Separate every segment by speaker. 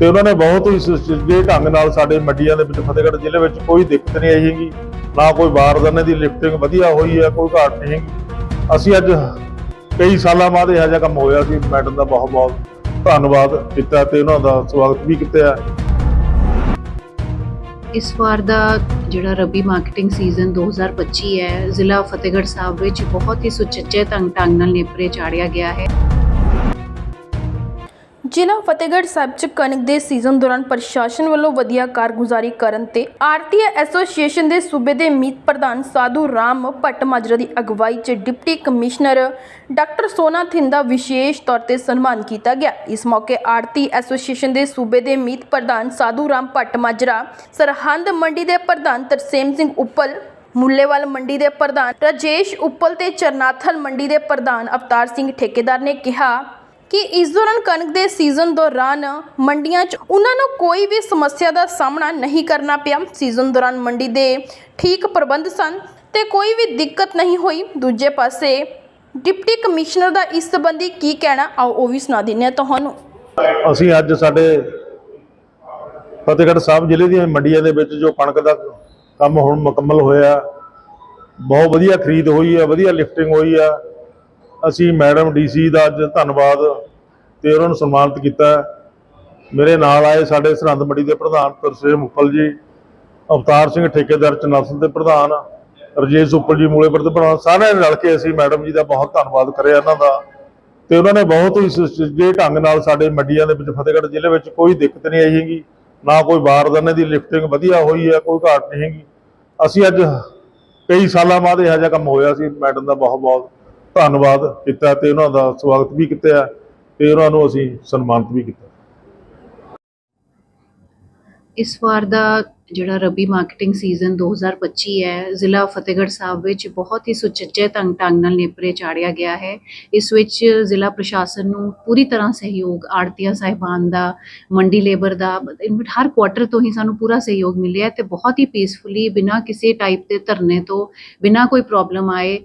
Speaker 1: ਤੇ ਉਹਨਾਂ ਨੇ ਬਹੁਤ ਹੀ ਸੁਚੱਜੇ ਢੰਗ ਨਾਲ ਸਾਡੇ ਮੱਡੀਆਂ ਦੇ ਵਿੱਚ, ਫਤਿਹਗੜ੍ਹ ਜ਼ਿਲ੍ਹੇ ਵਿੱਚ ਕੋਈ ਦਿੱਕਤ ਨਹੀਂ ਆਈ ਹੈਗੀ, ਨਾ ਕੋਈ ਬਾਰਦਾਨੇ ਦੀ ਲਿਫਟਿੰਗ ਵਧੀਆ ਹੋਈ ਹੈ, ਕੋਈ ਘਾਟ ਨਹੀਂ ਹੈਗੀ। ਅਸੀਂ ਅੱਜ ਕਈ ਸਾਲਾਂ ਬਾਅਦ ਇਹੋ ਜਿਹਾ ਕੰਮ ਹੋਇਆ ਸੀ, ਮੈਡਮ ਦਾ ਬਹੁਤ ਬਹੁਤ ਧੰਨਵਾਦ ਕੀਤਾ ਤੇ ਉਹਨਾਂ ਦਾ ਸਵਾਗਤ ਵੀ ਕੀਤਾ
Speaker 2: ਇਸ ਵਾਰ ਦਾ ਜਿਹੜਾ ਰਬੀ ਮਾਰਕੀਟਿੰਗ ਸੀਜ਼ਨ 2025 ਹੈ, ਜ਼ਿਲ੍ਹਾ ਫਤਿਹਗੜ੍ਹ ਸਾਹਿਬ ਵਿੱਚ ਬਹੁਤ ਹੀ ਸੁਚੱਜੇ ਢੰਗ ਢੰਗ ਨਾਲ ਨੇਪਰੇ ਚਾੜਿਆ ਗਿਆ ਹੈ।
Speaker 3: ਜ਼ਿਲ੍ਹਾ ਫਤਿਹਗੜ੍ਹ ਸਾਹਿਬ 'ਚ ਕਣਕ ਦੇ ਸੀਜ਼ਨ ਦੌਰਾਨ ਪ੍ਰਸ਼ਾਸਨ ਵੱਲੋਂ ਵਧੀਆ ਕਾਰਗੁਜ਼ਾਰੀ ਕਰਨ ਤੇ ਆਰਤੀ ਐਸੋਸੀਏਸ਼ਨ ਦੇ ਸੂਬੇ ਦੇ ਮੀਤ ਪ੍ਰਧਾਨ ਸਾਧੂ ਰਾਮ ਭੱਟ ਮਾਜਰਾ ਦੀ ਅਗਵਾਈ 'ਚ ਡਿਪਟੀ ਕਮਿਸ਼ਨਰ ਡਾਕਟਰ ਸੋਨਾ ਥਿੰਦ ਦਾ ਵਿਸ਼ੇਸ਼ ਤੌਰ ਤੇ ਸਨਮਾਨ ਕੀਤਾ ਗਿਆ। ਇਸ ਮੌਕੇ ਆਰਤੀ ਐਸੋਸੀਏਸ਼ਨ ਦੇ ਸੂਬੇ ਦੇ ਮੀਤ ਪ੍ਰਧਾਨ ਸਾਧੂ ਰਾਮ ਭੱਟ ਮਾਜਰਾ ਸਰਹੰਦ ਮੰਡੀ ਦੇ ਪ੍ਰਧਾਨ ਤਰਸੇਮ ਸਿੰਘ ਉੱਪਲ, ਮੁੱਲੇਵਾਲ ਮੰਡੀ ਦੇ ਪ੍ਰਧਾਨ ਰਾਜੇਸ਼ ਉੱਪਲ ਤੇ ਚਰਨਾਥਲ ਮੰਡੀ ਦੇ ਪ੍ਰਧਾਨ ਅਵਤਾਰ ਸਿੰਘ ਠੇਕੇਦਾਰ ਨੇ ਕਿਹਾ ਕਿ ਇਸ ਦੌਰਾਨ ਕਣਕ ਦੇ ਸੀਜ਼ਨ ਦੌਰਾਨ ਮੰਡੀਆਂ 'ਚ ਉਹਨਾਂ ਨੂੰ ਕੋਈ ਵੀ ਸਮੱਸਿਆ ਦਾ ਸਾਹਮਣਾ ਨਹੀਂ ਕਰਨਾ ਪਿਆ। ਸੀਜ਼ਨ ਦੌਰਾਨ ਮੰਡੀ ਦੇ ਠੀਕ ਪ੍ਰਬੰਧ ਸਨ ਤੇ ਕੋਈ ਵੀ ਦਿੱਕਤ ਨਹੀਂ ਹੋਈ। ਦੂਜੇ ਪਾਸੇ ਡਿਪਟੀ ਕਮਿਸ਼ਨਰ ਦਾ ਇਸ ਸੰਬੰਧੀ ਕੀ ਕਹਿਣਾ, ਆਓ ਉਹ ਵੀ ਸੁਣਾ ਦਿੰਦੇ ਹਾਂ ਤੁਹਾਨੂੰ।
Speaker 1: ਅਸੀਂ ਅੱਜ ਸਾਡੇ ਫਤਿਹਗੜ੍ਹ ਸਾਹਿਬ ਜ਼ਿਲ੍ਹੇ ਦੀਆਂ ਮੰਡੀਆਂ ਦੇ ਵਿੱਚ ਜੋ ਕਣਕ ਦਾ ਕੰਮ ਹੁਣ ਮੁਕੰਮਲ ਹੋਇਆ, ਬਹੁਤ ਵਧੀਆ ਖਰੀਦ ਹੋਈ ਹੈ ਵਧੀਆ ਲਿਫਟਿੰਗ ਹੋਈ ਆ ਅਸੀਂ ਮੈਡਮ ਡੀਸੀ ਦਾ ਅੱਜ ਧੰਨਵਾਦ ਤੇ ਉਹਨਾਂ ਨੂੰ ਸਨਮਾਨਿਤ ਕੀਤਾ ਮੇਰੇ ਨਾਲ ਆਏ ਸਾਡੇ ਸਰਹੰਦ ਮੰਡੀ ਦੇ ਪ੍ਰਧਾਨ ਤਰਸੇਮ ਉੱਪਲ ਜੀ, ਅਵਤਾਰ ਸਿੰਘ ਠੇਕੇਦਾਰ ਚਨਸਲ ਦੇ ਪ੍ਰਧਾਨ, ਰਜੇਸ਼ ਉੱਪਲ ਜੀ ਮੂਲੇਪੁਰ ਦੇ ਪ੍ਰਧਾਨ ਸਾਰਿਆਂ ਨੇ ਰਲ ਕੇ ਅਸੀਂ ਮੈਡਮ ਜੀ ਦਾ ਬਹੁਤ ਧੰਨਵਾਦ ਕਰਿਆ ਇਹਨਾਂ ਦਾ। ਤੇ ਉਹਨਾਂ ਨੇ ਬਹੁਤ ਹੀ ਸੁਚੱਜੇ ਢੰਗ ਨਾਲ ਸਾਡੇ ਮੰਡੀਆਂ ਦੇ ਵਿੱਚ ਫਤਿਹਗੜ੍ਹ ਜ਼ਿਲ੍ਹੇ ਵਿੱਚ ਕੋਈ ਦਿੱਕਤ ਨਹੀਂ ਆਈ ਹੈਗੀ, ਨਾ ਕੋਈ ਬਾਰਦਾਨੇ ਦੀ ਲਿਫਟਿੰਗ ਵਧੀਆ ਹੋਈ ਹੈ, ਕੋਈ ਘਾਟ ਨਹੀਂ ਹੈਗੀ। ਅਸੀਂ ਅੱਜ ਕਈ ਸਾਲਾਂ ਬਾਅਦ ਇਹੋ ਜਿਹਾ ਕੰਮ ਹੋਇਆ ਸੀ, ਮੈਡਮ ਦਾ ਬਹੁਤ ਬਹੁਤ ਧੰਨਵਾਦ ਕੀਤਾ ਤੇ ਉਹਨਾਂ ਦਾ ਸਵਾਗਤ ਵੀ ਕੀਤਾ ਤੇ ਉਹਨਾਂ ਨੂੰ ਅਸੀਂ ਸਨਮਾਨਿਤ ਵੀ ਕੀਤਾ।
Speaker 2: ਇਸ ਵਾਰ ਦਾ ਜਿਹੜਾ ਰਬੀ ਮਾਰਕੀਟਿੰਗ ਸੀਜ਼ਨ 2025 ਹੈ, ਜ਼ਿਲ੍ਹਾ ਫਤਿਹਗੜ੍ਹ ਸਾਹਿਬ ਵਿੱਚ ਬਹੁਤ ਹੀ ਸੁਚੱਜੇ ਢੰਗ ਢੰਗ ਨਾਲ ਨੇਪਰੇ ਚਾੜਿਆ ਗਿਆ ਹੈ। ਇਸ ਵਿੱਚ ਜ਼ਿਲ੍ਹਾ ਪ੍ਰਸ਼ਾਸਨ ਨੂੰ ਪੂਰੀ ਤਰ੍ਹਾਂ ਸਹਿਯੋਗ ਆੜਤੀਆ ਸਾਹਿਬਾਨ ਦਾ, ਮੰਡੀ ਲੇਬਰ ਦਾ ਹਰ ਕੁਆਟਰ ਤੋਂ ਹੀ ਸਾਨੂੰ ਪੂਰਾ ਸਹਿਯੋਗ ਮਿਲਿਆ ਤੇ ਬਹੁਤ ਹੀ ਪੀਸਫੁਲੀ ਬਿਨਾਂ ਕਿਸੇ ਟਾਈਪ ਦੇ ਧਰਨੇ ਤੋਂ, ਬਿਨਾਂ ਕੋਈ ਪ੍ਰੋਬਲਮ ਆਏ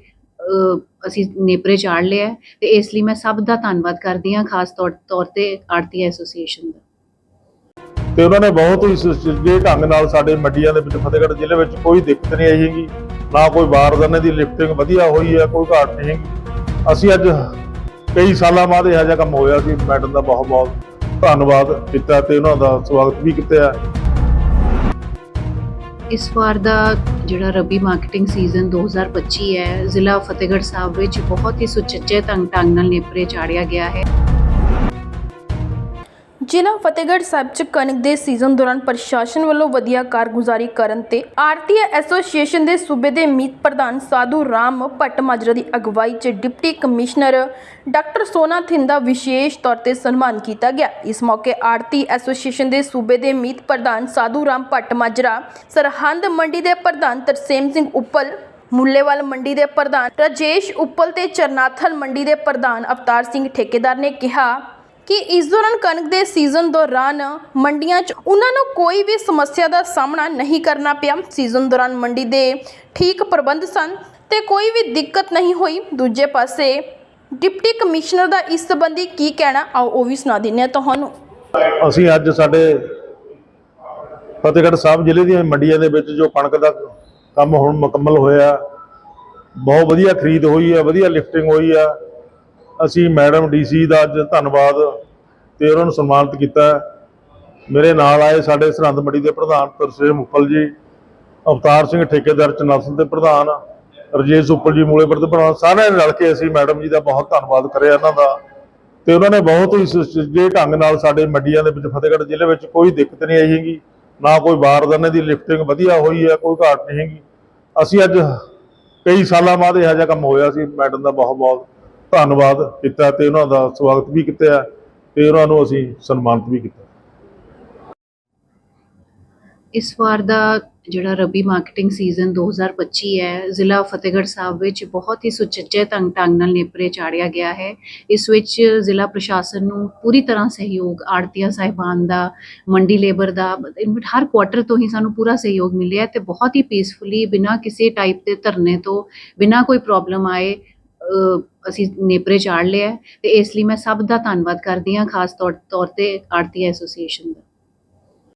Speaker 2: ਅਸੀਂ ਨੇਪਰੇ ਚਾੜ ਲਿਆ ਹੈ ਤੇ ਇਸ ਲਈ ਮੈਂ ਸਭ ਦਾ ਧੰਨਵਾਦ ਕਰਦੀ ਹਾਂ, ਖਾਸ ਤੌਰ ਤੌਰ ਤੇ ਆੜਤੀਆ ਐਸੋਸੀਏਸ਼ਨ ਦਾ।
Speaker 1: ਤੇ ਉਹਨਾਂ ਨੇ ਬਹੁਤ ਹੀ ਸੁਚੱਜੇ ਢੰਗ ਨਾਲ ਸਾਡੇ ਮੰਡੀਆਂ ਦੇ ਵਿੱਚ, ਫਤਿਹਗੜ੍ਹ ਜ਼ਿਲ੍ਹੇ ਵਿੱਚ ਕੋਈ ਦਿੱਕਤ ਨਹੀਂ ਆਈ ਹੈਗੀ। ਨਾ ਕੋਈ ਬਾਰਦਾਨੇ ਦੀ ਲਿਫਟਿੰਗ ਵਧੀਆ ਹੋਈ ਹੈ, ਕੋਈ ਘਾਟ ਨਹੀਂ ਅਸੀਂ ਅੱਜ ਕਈ ਸਾਲਾਂ ਬਾਅਦ ਇਹ ਜਿਹਾ ਕੰਮ ਹੋਇਆ ਸੀ ਮੈਡਮ ਦਾ ਬਹੁਤ ਬਹੁਤ ਧੰਨਵਾਦ ਕੀਤਾ ਤੇ ਉਹਨਾਂ ਦਾ ਸਵਾਗਤ ਵੀ ਕੀਤਾ
Speaker 2: ਇਸ ਵਾਰ ਦਾ ਜਿਹੜਾ ਰਬੀ ਮਾਰਕੀਟਿੰਗ ਸੀਜ਼ਨ 2025 ਹੈ, ਜ਼ਿਲ੍ਹਾ ਫਤਿਹਗੜ੍ਹ ਸਾਹਿਬ ਵਿੱਚ ਬਹੁਤ ਹੀ ਸੁਚੱਜੇ ਢੰਗ ਢੰਗ ਨਾਲ ਨੇਪਰੇ ਚਾੜਿਆ ਗਿਆ ਹੈ।
Speaker 3: ਜ਼ਿਲ੍ਹਾ ਫਤਿਹਗੜ੍ਹ ਸਾਹਿਬ 'ਚ ਕਣਕ ਦੇ ਸੀਜ਼ਨ ਦੌਰਾਨ ਪ੍ਰਸ਼ਾਸਨ ਵੱਲੋਂ ਵਧੀਆ ਕਾਰਗੁਜ਼ਾਰੀ ਕਰਨ ਤੇ ਆਰਤੀ ਐਸੋਸੀਏਸ਼ਨ ਦੇ ਸੂਬੇ ਦੇ ਮੀਤ ਪ੍ਰਧਾਨ ਸਾਧੂ ਰਾਮ ਭੱਟ ਮਾਜਰਾ ਦੀ ਅਗਵਾਈ 'ਚ ਡਿਪਟੀ ਕਮਿਸ਼ਨਰ ਡਾਕਟਰ ਸੋਨਾ ਥਿੰਦ ਦਾ ਵਿਸ਼ੇਸ਼ ਤੌਰ ਤੇ ਸਨਮਾਨ ਕੀਤਾ ਗਿਆ। ਇਸ ਮੌਕੇ ਆਰਤੀ ਐਸੋਸੀਏਸ਼ਨ ਦੇ ਸੂਬੇ ਦੇ ਮੀਤ ਪ੍ਰਧਾਨ ਸਾਧੂ ਰਾਮ ਭੱਟ ਮਾਜਰਾ, ਸਰਹੰਦ ਮੰਡੀ ਦੇ ਪ੍ਰਧਾਨ ਤਰਸੇਮ ਸਿੰਘ ਉੱਪਲ, ਮੁੱਲੇਵਾਲ ਮੰਡੀ ਦੇ ਪ੍ਰਧਾਨ ਰਾਜੇਸ਼ ਉੱਪਲ ਤੇ ਚਰਨਾਥਲ ਮੰਡੀ ਦੇ ਪ੍ਰਧਾਨ ਅਵਤਾਰ ਸਿੰਘ ਠੇਕੇਦਾਰ ਨੇ ਕਿਹਾ ਕਿ ਇਸ ਦੌਰਾਨ ਕਣਕ ਦੇ ਸੀਜ਼ਨ ਦੌਰਾਨ ਮੰਡੀਆਂ 'ਚ ਉਹਨਾਂ ਨੂੰ ਕੋਈ ਵੀ ਸਮੱਸਿਆ ਦਾ ਸਾਹਮਣਾ ਨਹੀਂ ਕਰਨਾ ਪਿਆ। ਸੀਜ਼ਨ ਦੌਰਾਨ ਮੰਡੀ ਦੇ ਠੀਕ ਪ੍ਰਬੰਧ ਸਨ ਤੇ ਕੋਈ ਵੀ ਦਿੱਕਤ ਨਹੀਂ ਹੋਈ। ਦੂਜੇ ਪਾਸੇ ਡਿਪਟੀ ਕਮਿਸ਼ਨਰ ਦਾ ਇਸ ਸੰਬੰਧੀ ਕੀ ਕਹਿਣਾ, ਆਓ ਉਹ ਵੀ ਸੁਣਾ ਦਿੰਦੇ ਹਾਂ ਤੁਹਾਨੂੰ।
Speaker 1: ਅਸੀਂ ਅੱਜ ਸਾਡੇ ਫਤਿਹਗੜ੍ਹ ਸਾਹਿਬ ਜ਼ਿਲ੍ਹੇ ਦੀਆਂ ਮੰਡੀਆਂ ਦੇ ਵਿੱਚ ਜੋ ਕਣਕ ਦਾ ਕੰਮ ਹੁਣ ਮੁਕੰਮਲ ਹੋਇਆ, ਬਹੁਤ ਵਧੀਆ ਖਰੀਦ ਹੋਈ ਹੈ ਵਧੀਆ ਲਿਫਟਿੰਗ ਹੋਈ ਆ। ਅਸੀਂ ਮੈਡਮ ਡੀਸੀ ਦਾ ਅੱਜ ਧੰਨਵਾਦ ਤੇ ਉਹਨਾਂ ਨੂੰ ਸਨਮਾਨਿਤ ਕੀਤਾ। ਮੇਰੇ ਨਾਲ ਆਏ ਸਾਡੇ ਸਰਹੰਦ ਮੰਡੀ ਦੇ ਪ੍ਰਧਾਨ ਤਰਸੇਮ ਉੱਪਲ ਜੀ, ਅਵਤਾਰ ਸਿੰਘ ਠੇਕੇਦਾਰ ਚਨਸਲ ਦੇ ਪ੍ਰਧਾਨ, ਰਜੇਸ਼ ਉੱਪਲ ਜੀ ਮੂਲੇਪੁਰ ਦੇ ਪ੍ਰਧਾਨ, ਸਾਰਿਆਂ ਨੇ ਰਲ ਕੇ ਅਸੀਂ ਮੈਡਮ ਜੀ ਦਾ ਬਹੁਤ ਧੰਨਵਾਦ ਕਰਿਆ ਇਹਨਾਂ ਦਾ। ਤੇ ਉਹਨਾਂ ਨੇ ਬਹੁਤ ਹੀ ਸੁਚੱਜੇ ਢੰਗ ਨਾਲ ਸਾਡੇ ਮੰਡੀਆਂ ਦੇ ਵਿੱਚ ਫਤਿਹਗੜ੍ਹ ਜ਼ਿਲ੍ਹੇ ਵਿੱਚ ਕੋਈ ਦਿੱਕਤ ਨਹੀਂ ਆਈ ਹੈਗੀ, ਨਾ ਕੋਈ ਬਾਰਦਾਨੇ ਦੀ ਲਿਫਟਿੰਗ ਵਧੀਆ ਹੋਈ ਹੈ, ਕੋਈ ਘਾਟ ਨਹੀਂ ਹੈਗੀ। ਅਸੀਂ ਅੱਜ ਕਈ ਸਾਲਾਂ ਬਾਅਦ ਇਹੋ ਜਿਹਾ ਕੰਮ ਹੋਇਆ ਸੀ, ਮੈਡਮ ਦਾ ਬਹੁਤ ਬਹੁਤ ਧੰਨਵਾਦ ਕੀਤਾ ਤੇ ਉਹਨਾਂ ਦਾ ਸਵਾਗਤ ਵੀ ਕੀਤਾ ਤੇ ਉਹਨਾਂ ਨੂੰ ਅਸੀਂ ਸਨਮਾਨਿਤ ਵੀ ਕੀਤਾ।
Speaker 2: ਇਸ ਵਾਰ ਦਾ ਜਿਹੜਾ ਰਬੀ ਮਾਰਕੀਟਿੰਗ ਸੀਜ਼ਨ 2025 ਹੈ, ਜ਼ਿਲ੍ਹਾ ਫਤਿਹਗੜ੍ਹ ਸਾਹਿਬ ਵਿੱਚ ਬਹੁਤ ਹੀ ਸੁਚੱਜੇ ਢੰਗ ਢੰਗ ਨਾਲ ਨੇਪਰੇ ਚਾੜਿਆ ਗਿਆ ਹੈ। ਇਸ ਵਿੱਚ ਜ਼ਿਲ੍ਹਾ ਪ੍ਰਸ਼ਾਸਨ ਨੂੰ ਪੂਰੀ ਤਰ੍ਹਾਂ ਸਹਿਯੋਗ ਆੜਤੀਆ ਸਾਹਿਬਾਨ ਦਾ, ਮੰਡੀ ਲੇਬਰ ਦਾ ਇਨ ਹਰ ਕੁਆਟਰ ਤੋਂ ਹੀ ਸਾਨੂੰ ਪੂਰਾ ਸਹਿਯੋਗ ਮਿਲਿਆ ਤੇ ਬਹੁਤ ਹੀ ਪੀਸਫੁਲੀ ਬਿਨਾਂ ਕਿਸੇ ਟਾਈਪ ਦੇ ਧਰਨੇ ਤੋਂ ਬਿਨਾਂ ਕੋਈ ਪ੍ਰੋਬਲਮ ਆਏ ਅਸੀਂ ਨੇਪਰੇ ਚਾੜ ਲਿਆ ਹੈ ਤੇ ਇਸ ਲਈ ਮੈਂ ਸਭ ਦਾ ਧੰਨਵਾਦ ਕਰਦੀ ਹਾਂ ਖਾਸ ਤੌਰ ਤੌਰ ਤੇ ਆੜਤੀ ਐਸੋਸੀਏਸ਼ਨ ਦਾ।